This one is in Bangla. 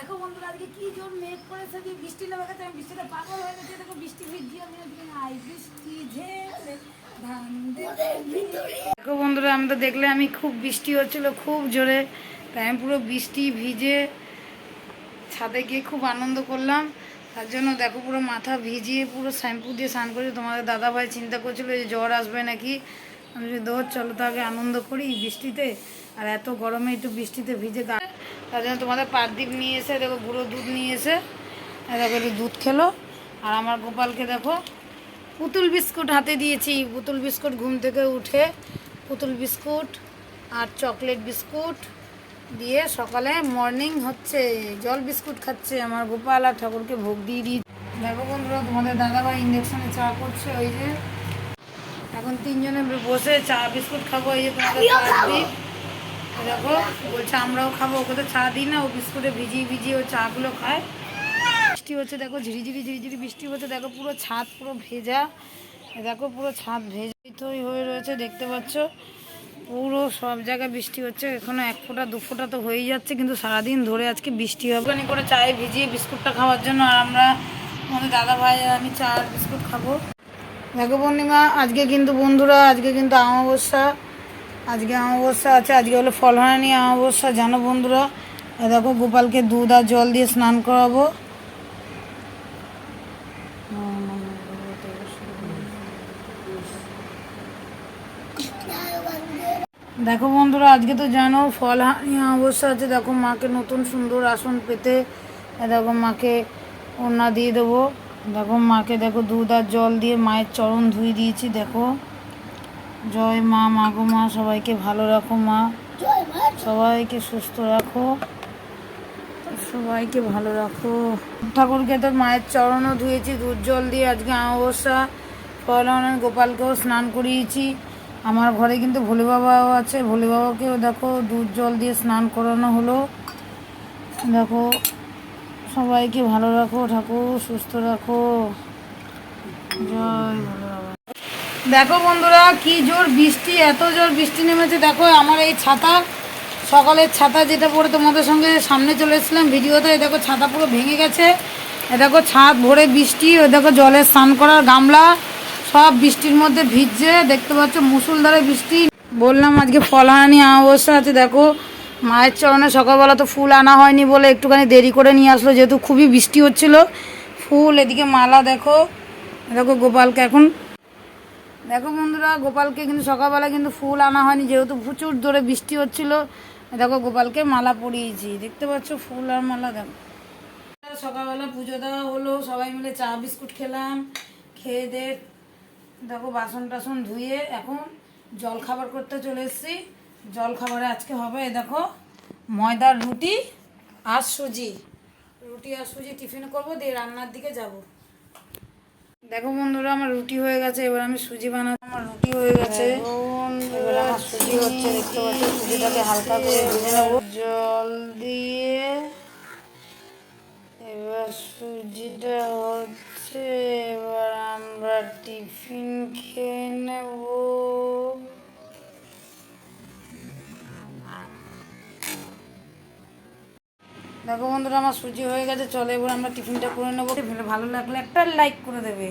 দেখো বন্ধুরা আজকে কি জোর মেঘ করেছে কি বৃষ্টি নেমে গেছে আমি বৃষ্টিটা পাগল হয়ে গেছে। দেখো বৃষ্টি ভিজি আমি আজকে আই বৃষ্টি ঝেলে দেখো বন্ধুরা আমি তো দেখলে আমি খুব বৃষ্টি হচ্ছিল খুব জোরে। তাই আমি পুরো বৃষ্টি ভিজে ছাদে গিয়ে খুব আনন্দ করলাম। তার জন্য দেখো পুরো মাথা ভিজিয়ে পুরো শ্যাম্পু দিয়ে স্নান করে তোমাদের দাদাভাই চিন্তা করছিল যে জ্বর আসবে নাকি? আমি যদি দোর চলো তো আগে আনন্দ করি বৃষ্টিতে। আর এত গরমে একটু বৃষ্টিতে ভিজে গা তার জন্য তোমাদের পারদীপ নিয়ে এসে দেখো গুঁড়ো দুধ নিয়ে এসে দেখো একটু দুধ খেলো। আর আমার গোপালকে দেখো পুতুল বিস্কুট হাতে দিয়েছি। পুতুল বিস্কুট ঘুম থেকে উঠে পুতুল বিস্কুট আর চকলেট বিস্কুট দিয়ে সকালে মর্নিং হচ্ছে জল বিস্কুট খাচ্ছে আমার গোপাল আর ঠাকুরকে ভোগ দিয়ে দিই। দেখো বন্ধুরা তোমাদের দাদাভাই ইঞ্জেকশনে চা করছে ওই যে। এখন তিনজনে বসে চা বিস্কুট খাব এই যে তোমাদের দেখো। বলছে, আমরাও খাব। ওকে তো চা দিই না, ও বিস্কুটে ভিজিয়ে ভিজিয়ে ও চাগুলো খায়। বৃষ্টি হচ্ছে, দেখো, ঝিরিঝিরি ঝিরিঝিরি বৃষ্টি হচ্ছে। দেখো, পুরো ছাদ পুরো ভেজা। দেখো, পুরো ছাদ ভেজাই হয়ে রয়েছে, দেখতে পাচ্ছ? পুরো সব জায়গায় বৃষ্টি হচ্ছে। এখনও এক ফোঁটা, দু ফোঁটা তো হয়েই যাচ্ছে, কিন্তু সারাদিন ধরে আজকে বৃষ্টি হবে। ওখানে করে চায়ে ভিজিয়ে বিস্কুটটা খাওয়ার জন্য আর আমরা, আমাদের দাদা ভাই আমি চা বিস্কুট খাব। দেখো, পূর্ণিমা, আজকে কিন্তু বন্ধুরা, আজকে কিন্তু অমাবস্যা। আজকে অমাবস্যা আছে, আজকে হলো ফলহানি অমাবস্যা। জানো বন্ধুরা দেখো গোপালকে দুধ আর জল দিয়ে স্নান করাবো। দেখো বন্ধুরা, আজকে তো জানো ফল ফলহানি অমাবস্যা আছে। দেখো মাকে নতুন সুন্দর আসন পেতে দেখো মাকে ওড়না দিয়ে দেবো। দেখো মাকে দেখো দুধ আর জল দিয়ে মায়ের চরণ ধুয়ে দিয়েছি, দেখো। জয় মা মাগো মা সবাইকে ভালো রাখো মা। সবাইকে সুস্থ রাখো। সবাইকে ভালো রাখো। ঠাকুরকে তো মায়ের চরণও ধুয়েছি দুধ জল দিয়ে আজকে অমাবস্যা ফলনের গোপালকেও স্নান করিয়েছি। আমার ঘরে কিন্তু ভোলে বাবাও আছে ভোলে বাবাকেও দেখো দুধ জল দিয়ে স্নান করানো হলো। দেখো সবাইকে ভালো রাখো ঠাকুর সুস্থ রাখো। জয় ভোলে দেখো বন্ধুরা, কি জোর বৃষ্টি, এত জোর বৃষ্টি নেমেছে। দেখো, আমার এই ছাতা, সকালের ছাতা যেটা পরে তোমাদের সঙ্গে সামনে চলে এসেছিলাম ভিডিওতে দেখো ছাতা পুরো ভেঙে গেছে। এ দেখো ছাদ ভরে বৃষ্টি ওই দেখো জলে স্নান করার গামলা, সব বৃষ্টির মধ্যে ভিজছে। দেখতে পাচ্ছ মুসুলধারে বৃষ্টি। বললাম আজকে ফলহানি অবস্থা আছে, দেখো। মায়ের চরণে সকালবেলা তো ফুল আনা হয়নি বলে একটুখানি দেরি করে নিয়ে আসলো, যেহেতু খুবই বৃষ্টি হচ্ছিল। ফুল, এদিকে মালা দেখো। দেখো গোপালকে এখন দেখো বন্ধুরা, গোপালকে কিন্তু সকালবেলা কিন্তু ফুল আনা হয়নি, যেহেতু প্রচুর ধরে বৃষ্টি হচ্ছিল। দেখো গোপালকে মালা পরিয়েছি, দেখতে পাচ্ছ ফুল আর মালা, দেখো। সকালবেলা পুজো দেওয়া হলো, সবাই মিলে চা, বিস্কুট খেলাম, খেয়ে দে, দেখো বাসন টাসন ধুয়ে এখন জল খাবার করতে চলে এসেছি। জল খাবারে আজকে হবে দেখো ময়দার রুটি আর সুজি। রুটি আর সুজি টিফিন করব, দিয়ে রান্নার দিকে যাব। দেখো বন্ধুরা আমার রুটি হয়ে গেছে এবার আমি সুজি বানাবো। আমার রুটি হয়ে গেছে। এবার আমার সুজি হচ্ছে দেখতে পাচ্ছি সুজিটাকে হালকা করে ভেজে নেব। জল দিয়ে এবার সুজিটা হচ্ছে এবার আমরা টিফিন খেয়ে নেব। দেখো বন্ধুরা, আমার সুজি হয়ে গেছে। চলে এবার আমরা টিফিনটা করে নেব। ভালো লাগলে একটা লাইক করে দেবে।